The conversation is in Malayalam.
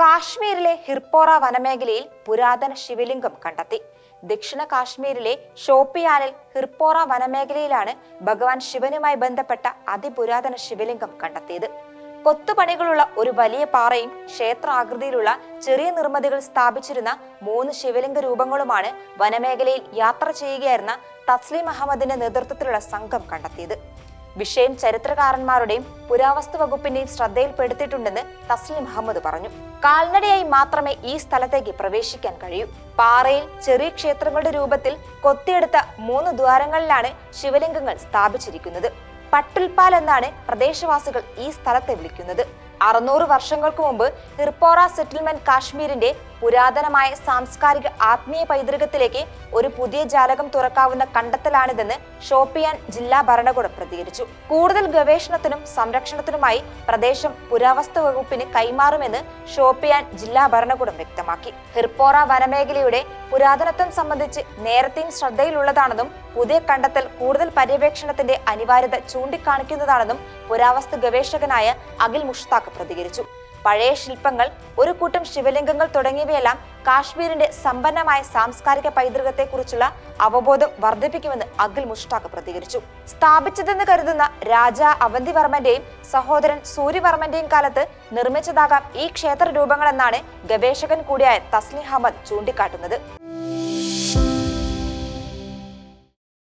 കാശ്മീരിലെ ഹിർപോറ വനമേഖലയിൽ പുരാതന ശിവലിംഗം കണ്ടെത്തി. ദക്ഷിണ കാശ്മീരിലെ ഷോപ്പിയാനിൽ ഹിർപോറ വനമേഖലയിലാണ് ഭഗവാൻ ശിവനുമായി ബന്ധപ്പെട്ട അതിപുരാതന ശിവലിംഗം കണ്ടെത്തിയത്. കൊത്തുപണികളുള്ള ഒരു വലിയ പാറയും ക്ഷേത്രാകൃതിയിലുള്ള ചെറിയ നിർമ്മിതികൾ സ്ഥാപിച്ചിരുന്ന മൂന്ന് ശിവലിംഗ രൂപങ്ങളുമാണ് വനമേഖലയിൽ യാത്ര ചെയ്യുകയായിരുന്ന തസ്ലീം അഹമ്മദിന്റെ നേതൃത്വത്തിലുള്ള സംഘം കണ്ടെത്തിയത്. വിഷയം ചരിത്രകാരന്മാരുടെയും പുരാവസ്തു വകുപ്പിന്റെയും ശ്രദ്ധയിൽപ്പെടുത്തിയിട്ടുണ്ടെന്ന് തസ്ലിം അഹമ്മദ് പറഞ്ഞു. കാൽനടയായി മാത്രമേ ഈ സ്ഥലത്തേക്ക് പ്രവേശിക്കാൻ കഴിയൂ. പാറയിൽ ചെറിയ ക്ഷേത്രങ്ങളുടെ രൂപത്തിൽ കൊത്തിയെടുത്ത മൂന്ന് ദ്വാരങ്ങളിലാണ് ശിവലിംഗങ്ങൾ സ്ഥാപിച്ചിരിക്കുന്നത്. പട്ടുൽപാൽ എന്നാണ് പ്രദേശവാസികൾ ഈ സ്ഥലത്തെ വിളിക്കുന്നത്. അറുന്നൂറ് വർഷങ്ങൾക്ക് മുമ്പ് ഹിർപോറ സെറ്റിൽമെന്റ് കാശ്മീരിന്റെ പുരാതനമായ സാംസ്കാരിക ആത്മീയ പൈതൃകത്തിലേക്ക് ഒരു പുതിയ ജാലകം തുറക്കാവുന്ന കണ്ടെത്തലാണിതെന്ന് ഷോപ്പിയാൻ ജില്ലാ ഭരണകൂടം പ്രതികരിച്ചു. കൂടുതൽ ഗവേഷണത്തിനും സംരക്ഷണത്തിനുമായി പ്രദേശം പുരാവസ്തു വകുപ്പിന് കൈമാറുമെന്ന് ഷോപ്പിയാൻ ജില്ലാ ഭരണകൂടം വ്യക്തമാക്കി. ഹിർപോറ വനമേഖലയുടെ പുരാതനത്വം സംബന്ധിച്ച് നേരത്തെയും ശ്രദ്ധയിലുള്ളതാണെന്നും പുതിയ കണ്ടെത്തൽ കൂടുതൽ പര്യവേക്ഷണത്തിന്റെ അനിവാര്യത ചൂണ്ടിക്കാണിക്കുന്നതാണെന്നും പുരാവസ്തു ഗവേഷകനായ അഖിൽ മുഷ്താഖ് പ്രതികരിച്ചു. പഴയ ശില്പങ്ങൾ ഒരു കൂട്ടം ശിവലിംഗങ്ങൾ തുടങ്ങിയവയെല്ലാം കാശ്മീരിന്റെ സമ്പന്നമായ സാംസ്കാരിക പൈതൃകത്തെക്കുറിച്ചുള്ള അവബോധം വർദ്ധിപ്പിക്കുമെന്ന് അഖിൽ മുഷ്താഖ് പ്രതികരിച്ചു. സ്ഥാപിച്ചതെന്ന് കരുതുന്ന രാജ അവന്തിവർമ്മന്റെയും സഹോദരൻ സൂര്യവർമ്മന്റെയും കാലത്ത് നിർമ്മിച്ചതാകാം ഈ ക്ഷേത്ര രൂപങ്ങളെന്നാണ് ഗവേഷകൻ കൂടിയായ തസ്ലി അഹമ്മദ് ചൂണ്ടിക്കാട്ടുന്നത്.